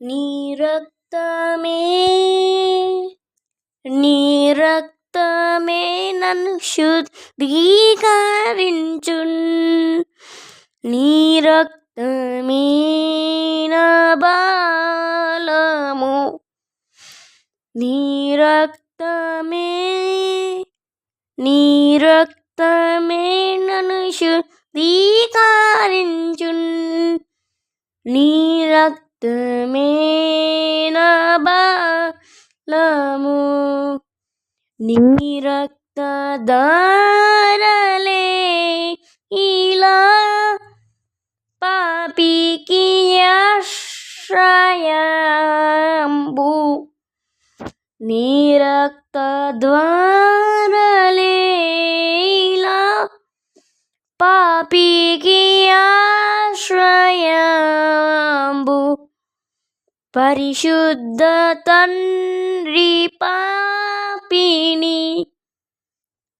నీ రక్తమే నీ రక్తమే నన్ను శుద్ధీకరించున్ నీ రక్తమే నా బాలము నీ రక్తమే నీ రక్తమే నన్ను శుద్ధీకరించున్ నీ రక్తమే నా బలము నీ రక్తధారలే ఇలా పాపికి ఆశ్రయంబు నీ రక్తద్వారలే ఇలా పాపికి పరిశుద్ధ తండ్రి పాపిని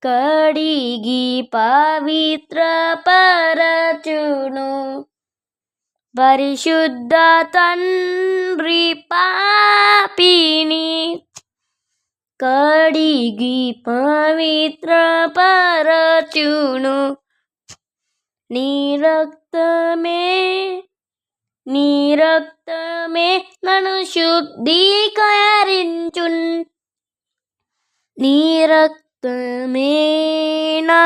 కడిగి పవిత్ర పరచును. పరిశుద్ధ తండ్రి పాపిని కడిగి పవిత్ర పరచును. నీ రక్తమే నీ రక్తమే నన్ను శుద్ధీకరించున్ నీ రక్తమే నా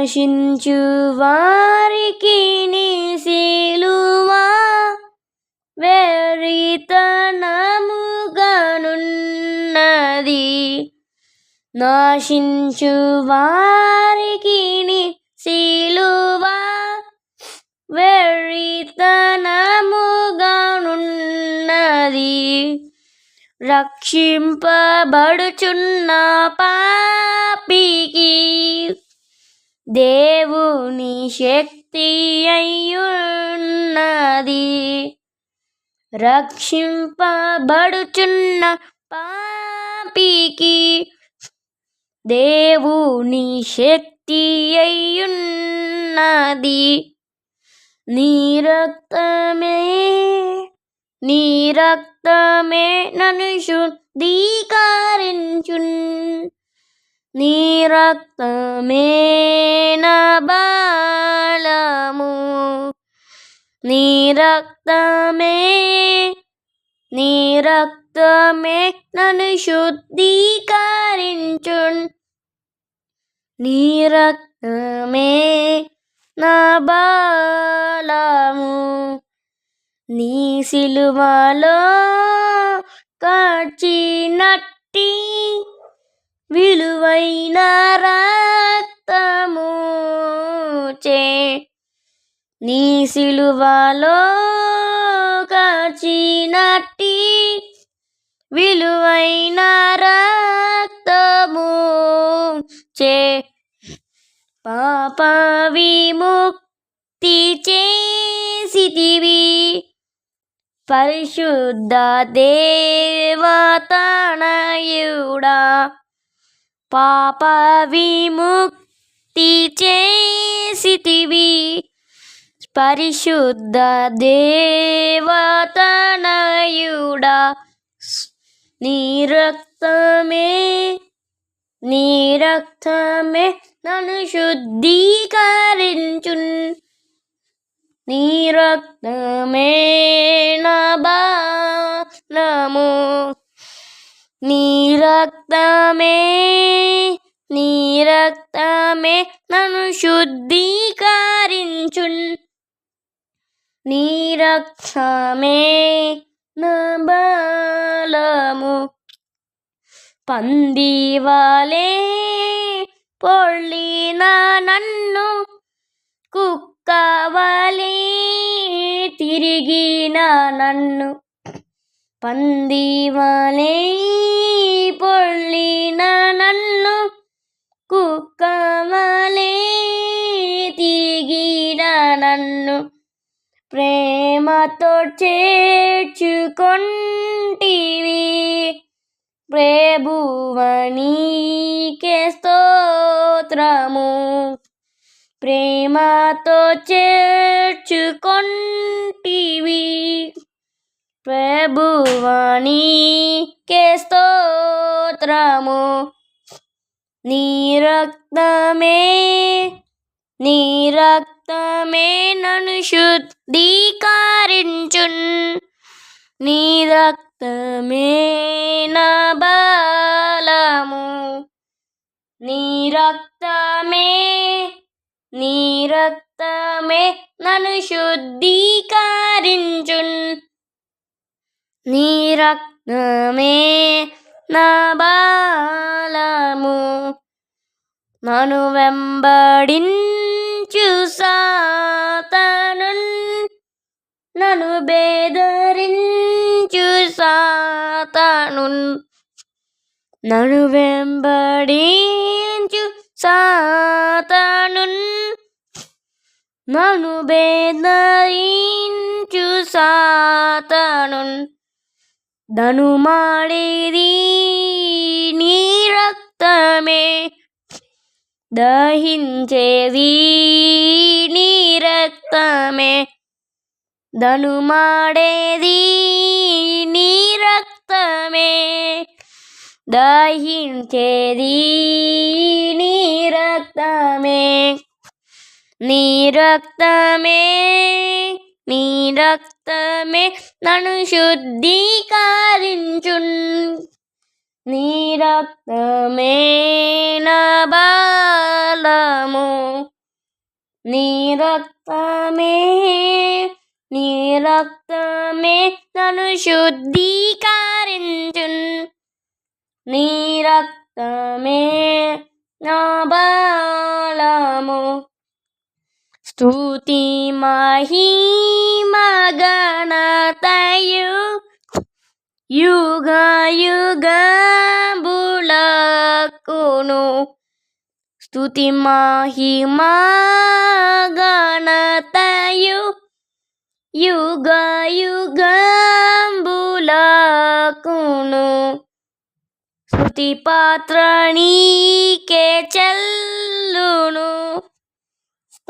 నశించు వారికి నీ వెరితనముగానున్నది వెర్రితనముగానున్నది నశించు వారికి నీ సిలువా రక్షింపబడుచున్న పాపికి దేవుని శక్తి అయ్యున్నది. రక్షింపబడుచున్న పాపికి దేవుని శక్తి అయ్యున్నది. నీ రక్తమే నీ రక్తమే నన్ను శుద్ధీకరించున్ నీ రక్తమే నా బలము నీ రక్తమే నీ రక్తమే నన్ను శుద్ధీకరించు నీ రక్తమే నా బాలము నీ సిలువలో కాచినట్టి విలువైన రక్తము చే నీ సిలువలో కాచినట్టి విలువైన రక్తము చే పాప విముక్తి చేసితివి. పరిశుద్ధ దేవతనయుడా పాప విముక్తి చేసితివి పరిశుద్ధ దేవతనయుడా నీ రక్తమే నీ రక్తమే నన్ను శుద్ధీకరించున్ నీ రక్తమే నీరక్తమే నీరక్తమే నీ రక్తమే నీ రక్తమే నన్ను శుద్ధీకరించు నీ రక్తమే నా బలము. పందివాలే పొళ్ళిన నన్ను కుక్కవలే తిరిగిన నన్ను పందివలే పొళ్ళిన నన్ను కుక్కవలే తిరిగిన నన్ను ప్రేమతో చేర్చుకొంటివి. ప్రభువనీకే స్తోత్రము. ప్రేమతో చేర్చుకొంటివి. ప్రభువనీకే స్తోత్రము. నీ రక్తమే నీ రక్తమే నన్ను శుద్ధీకరించున్. నీ రక్తమే నా బలము. నీ రక్తమే నీ రక్తమే నన్ను శుద్ధీకరించున్. నీ రక్తమే నా బాలము నన్ను వెంబడించు సాతను నన్ను బేదరించు సాతను నన్ను వెంబడించు సాతను నన్ను బేదరించు సాతను ధనుమాడేది నీ రక్తమే. దహించేది నీ రక్తమే. ధనుమాడేది నీ రక్తమే. దహించేది నీ రక్తమే. నీ రక్తమే. నీ రక్తమే నన్ను శుద్ధీకరించున్ నీ రక్తమే నా బలము నీ రక్తమే నీ రక్తమే నన్ను శుద్ధీకరించున్ నీ రక్తమే నా బలము സ്തുതി മഹിമഗണതയു യുഗയുഗുളക്കുണു സ്തുതി മഹിമഗണതയു യുഗയുഗുളക്കുണു സ്തുതി പാത്രണീ കേ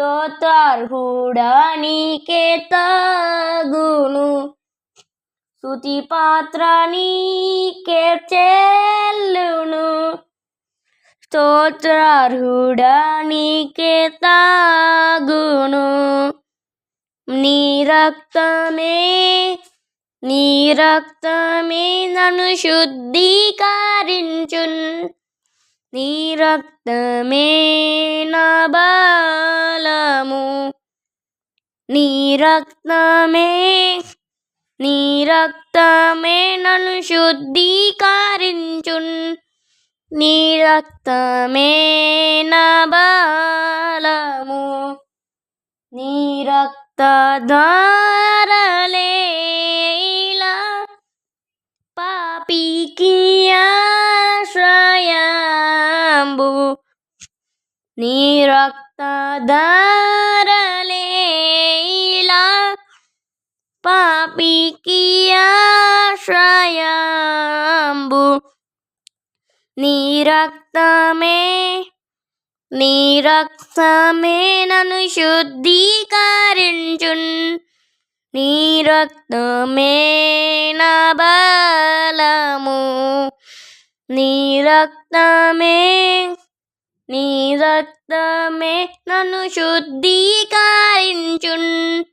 స్తోత్రార్హుడా నీకే తగును స్తుతి పాత్ర నీకే చెల్లును స్తోత్రార్హుడా నీకే తాగును నీ రక్తమే నీ రక్తమే నన్ను శుద్ధీకరించున్ నీ రక్తమే నా బలము నీ రక్తమే నీ రక్తమే నన్ను శుద్ధీకరించున్. నీ రక్తమే నా బలము నీ నీ రక్తధారలేలా పాపికి ఆశ్రయంబు నీ రక్తమే నీ రక్తమే నన్ను శుద్ధీకరించున్ నీ రక్తమే నన్ను శుద్ధీకరించున్.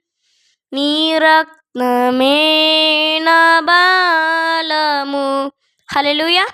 నీ రక్తమే నా బాలము. హల్లెలూయా.